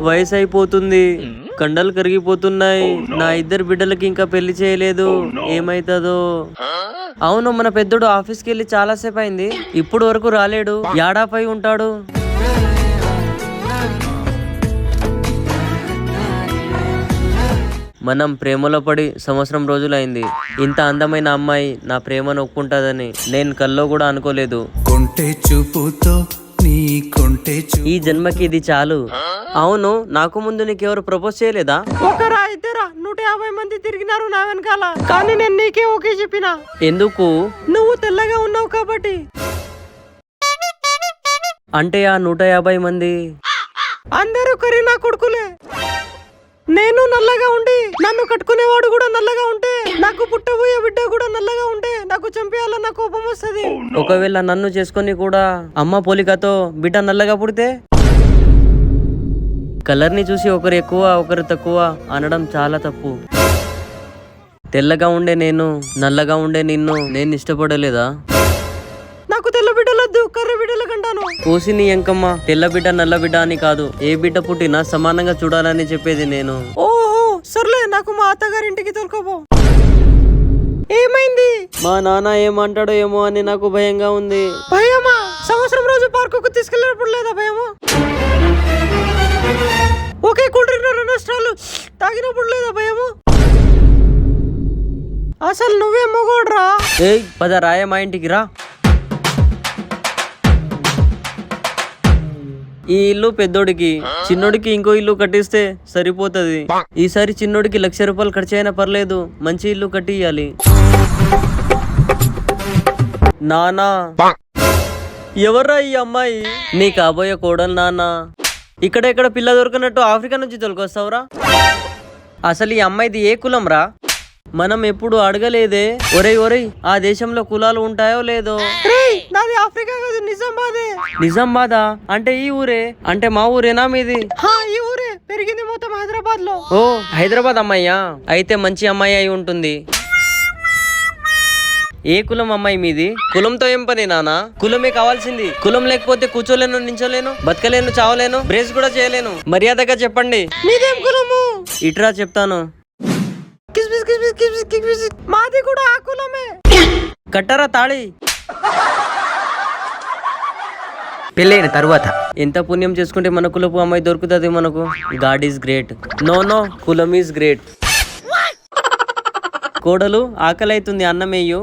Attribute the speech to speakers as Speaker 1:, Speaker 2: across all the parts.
Speaker 1: వయసు అయిపోతుంది కండలు కరిగిపోతున్నాయి. నా ఇద్దరు బిడ్డలకి ఇంకా పెళ్ళి చేయలేదు. ఏమైతుందో? అవును మన పెద్దోడు ఆఫీస్కి వెళ్ళి చాలాసేపు అయింది ఇప్పుడు వరకు రాలేడు. యాడాపై ఉంటాడు. మనం ప్రేమలో పడి సంవత్సరం రోజులైంది. ఇంత అందమైన అమ్మాయి నా ప్రేమను ఒప్పుకుంటుందని నేను కల్లో కూడా అనుకోలేదు.
Speaker 2: కొంటె చూపుతో
Speaker 1: ఈ జన్మకి ఇది చాలు. అవును నాకు ముందు నీకెవరు ప్రపోజ్ చేయలేదా?
Speaker 3: ఒకరా ఇద్దరా? నూట యాభై మంది తిరిగినారు నా వెనకాల. కానీ నేను నీకే ఓకే చెప్పిన.
Speaker 1: ఎందుకు?
Speaker 3: నువ్వు తెల్లగా ఉన్నావు కాబట్టి.
Speaker 1: అంటే ఆ నూట యాభై మంది?
Speaker 3: అందరూ కరీనా కొడుకులే. నేను నల్లగా ఉండి నన్ను కట్టుకునేవాడు కూడా నల్లగా ఉంటే నాకు పుట్టబోయే బిడ్డ కూడా నల్లగా ఉంటే నాకు చంపేయాలన్న కోపం వస్తుంది.
Speaker 1: ఒకవేళ నన్ను చేసుకొని కూడా అమ్మ పోలికతో బిడ్డ నల్లగా పుడితే? కలర్ని చూసి ఒకరు ఎక్కువ ఒకరు తక్కువ అనడం చాలా తప్పు. తెల్లగా ఉండే నేను నల్లగా ఉండే నిన్ను నేను ఇష్టపడలేదా?
Speaker 3: నాకు తెల్ల బిడ్డలొద్దు కర్ర బిడ్డలు కంటాను.
Speaker 1: కోసిని ఎంకమ్మ తెల్ల బిడ్డ నల్ల బిడ్డ అని కాదు ఏ బిడ్డ పుట్టినా సమానంగా చూడాలని చెప్పేది నేను.
Speaker 3: ఓహో సర్లే నాకు మా అత్తగారింటికి తోలుకోపో. ఏమైంది?
Speaker 1: మా నాన్న ఏమంటాడో ఏమో అని నాకు భయంగా ఉంది.
Speaker 3: భయమా? సంవత్సరం రోజు పార్కుకు తీసుకెళ్ళినప్పుడు లేదా భయమా? ఒకే కూల్ డ్రింక్ రెండు స్టాలు తాగినప్పుడు లేదా భయము? అసలు నువ్వే మొగోడ్రా?
Speaker 1: ఏయ్ పద రాయ మా ఇంటికి రా. ఈ ఇల్లు పెద్దోడికి చిన్నోడికి ఇంకో ఇల్లు కట్టిస్తే సరిపోతది. ఈసారి చిన్నోడికి లక్ష రూపాయలు ఖర్చు అయినా పర్లేదు మంచి ఇల్లు కట్టియాలి నానా. ఎవర్రా ఈ అమ్మాయి? నీ కాబోయే కోడలు నానా. ఇక్కడ ఇక్కడ పిల్ల దొరికినట్టు ఆఫ్రికా నుంచి తొలకొస్తావురా అసలు ఈ అమ్మాయిది ఏ కులం రా మనం ఎప్పుడు అడగలేదే? ఒరేయ్ ఒరేయ్ ఆ దేశంలో కులాలు ఉంటాయో లేదో?
Speaker 3: నాది ఆఫ్రికా కాదు నిజామాబాదే.
Speaker 1: నిజామాబాదా? అంటే ఈ ఊరే? అంటే మా ఊరేనా మీది?
Speaker 3: ఈ ఊరే. పెరిగింది మొత్తం హైదరాబాద్లో
Speaker 1: ఓ హైదరాబాద్ అమ్మాయ్యా అయితే మంచి అమ్మాయి అయి ఉంటుంది. ఏ కులం అమ్మాయి మీది? కులంతో ఏం పని నానా? కులమే కావాల్సింది. కులం లేకపోతే కూర్చోలేను నించోలేను బతకలేను చావలేను బ్రేస్ కూడా చేయలేను. మర్యాదగా చెప్పండి.
Speaker 3: మీదేం కులము?
Speaker 1: ఇట్రా చెప్తాను.
Speaker 3: మాది కూడా ఆ కులమే.
Speaker 1: కట్టరా తాళి.
Speaker 4: పెళ్ళైన తర్వాత
Speaker 1: ఎంత పుణ్యం చేసుకుంటే మన కులపు అమ్మాయి దొరుకుతుంది మనకు? God is great no no కులం ఈజ్ గ్రేట్ కోడలు ఆకలి అవుతుంది అన్నమేయు.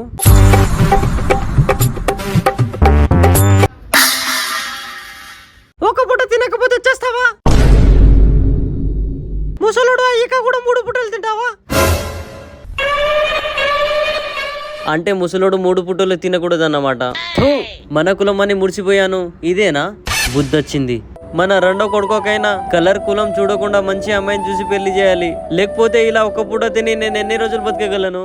Speaker 1: అంటే ముసలోడు మూడు పుట్టలు తినకూడదు అన్నమాట మన కులం అని ముడిచిపోయాను. ఇదేనా? బుద్ధొచ్చింది. మన రెండో కొడుకోకైనా కలర్ కులం చూడకుండా మంచి అమ్మాయిని చూసి పెళ్ళి చేయాలి. లేకపోతే ఇలా ఒక్క పూట తిని నేను ఎన్ని రోజులు బతకగలను?